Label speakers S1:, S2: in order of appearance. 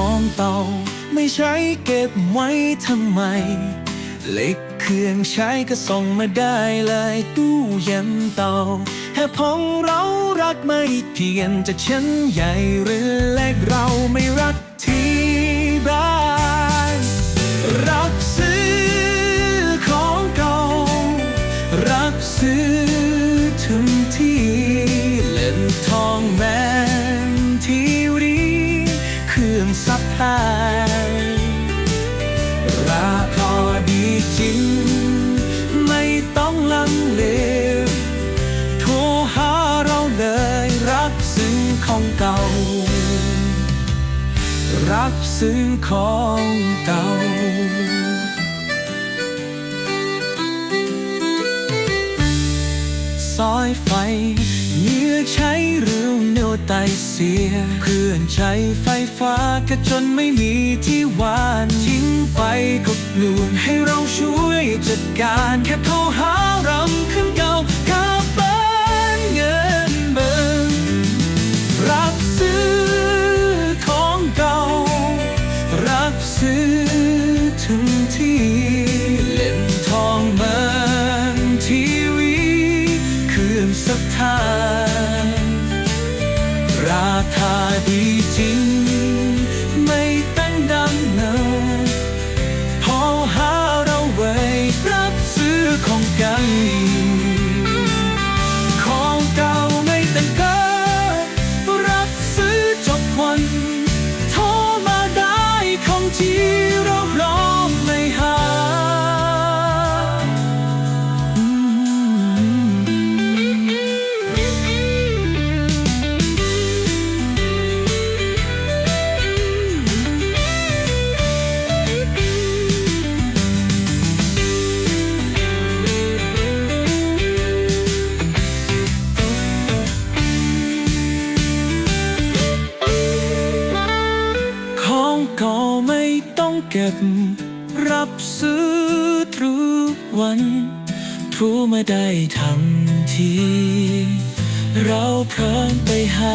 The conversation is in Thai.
S1: ของเก่า ไม่ใช้เก็บไว้ทำไมเหล็กเครื่องใช้ก็ส่งมาได้เลยตู้เย็นเตาแค่พองเรารักไม่เพียงจะชั้นใหญ่หรือเล็กเราไม่รักที่บ้านรักซื้อของเก่า รักซื้อถึงที่เล่นทองแม ของเก่า รักซื้อของเก่าสายไฟเนื้อใช้หรือเนื้อไตเสีย เพื่อนใช้ไฟฟ้าก็จนไม่มีที่วานทิ้งไปก็กลวนให้เราช่วยจัดการแค่โทรหา ดีจริง ไม่ตั้งดังเนินพอหาเราไว้รับซื้อของกัน ของเก่าไม่แต่งเกินรับซื้อจบวันโทรมาได้ของจริง เก็บ รับซื้อทุกวันผู้ไมาได้ทันที เราพร้อมไปหา